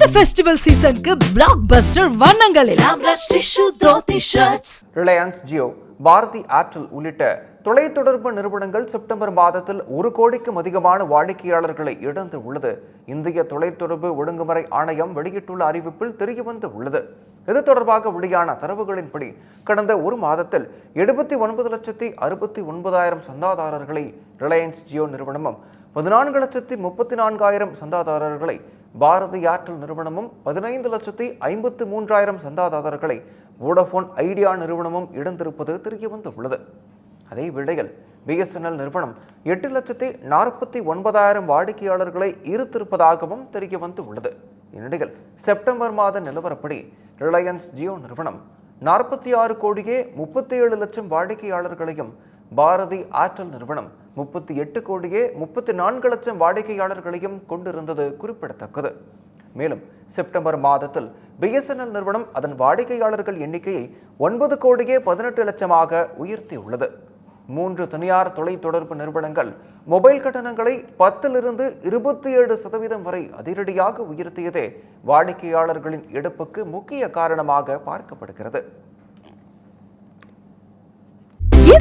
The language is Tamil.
இந்த ஃபெஸ்டிவல் சீசனுக்கு பிளாக் பஸ்டர் வண்ணங்களில் ரிலையன்ஸ் ஜியோ பாரதி ஏர்டெல் உள்ளிட்ட தொலைத்தொடர்பு நிறுவனங்கள் செப்டம்பர் மாதத்தில் ஒரு கோடிக்கும் அதிகமான வாடிக்கையாளர்களை இழந்து உள்ளது. இந்திய தொலைத்தொடர்பு ஒழுங்குமுறை ஆணையம் வெளியிட்டுள்ள அறிவிப்பில் தெரியவந்து உள்ளது. இது தொடர்பாக வெளியான தரவுகளின்படி கடந்த ஒரு மாதத்தில் எழுபத்தி ஒன்பது லட்சத்தி அறுபத்தி ஒன்பதாயிரம் சந்தாதாரர்களை ரிலையன்ஸ் ஜியோ நிறுவனமும் பதினான்கு லட்சத்தி முப்பத்தி நான்காயிரம் சந்தாதாரர்களை பாரதி ஏர்டெல் நிறுவனமும் பதினைந்து லட்சத்தி ஐம்பத்து மூன்றாயிரம் சந்தாதாரர்களை வோடஃபோன் ஐடியா நிறுவனமும் இழந்திருப்பது தெரியவந்துள்ளது அதே வேளையில் பிஎஸ்என்எல் நிறுவனம் எட்டு லட்சத்தி நாற்பத்தி ஒன்பதாயிரம் வாடிக்கையாளர்களை ஈர்த்திருப்பதாகவும் தெரிய வந்து உள்ளது இந்நிலையில் செப்டம்பர் மாத நிலவரப்படி ரிலையன்ஸ் ஜியோ நிறுவனம் நாற்பத்தி ஆறு கோடியே முப்பத்தி ஏழு லட்சம் வாடிக்கையாளர்களையும் பாரதி ஆற்றல் நிறுவனம் முப்பத்தி எட்டு கோடியே முப்பத்தி நான்கு லட்சம் வாடிக்கையாளர்களையும் கொண்டிருந்தது குறிப்பிடத்தக்கது. மேலும் செப்டம்பர் மாதத்தில் பிஎஸ்என்எல் நிறுவனம் அதன் வாடிக்கையாளர்கள் எண்ணிக்கையை ஒன்பது கோடியே பதினெட்டு லட்சமாக உயர்த்தியுள்ளது. மூன்று தனியார் தொலைத்தொடர்பு நிறுவனங்கள் மொபைல் கட்டணங்களை பத்திலிருந்து இருபத்தி ஏழு சதவீதம் வரை அதிரடியாக உயர்த்தியதே வாடிக்கையாளர்களின் எடுப்புக்கு முக்கிய காரணமாக பார்க்கப்படுகிறது.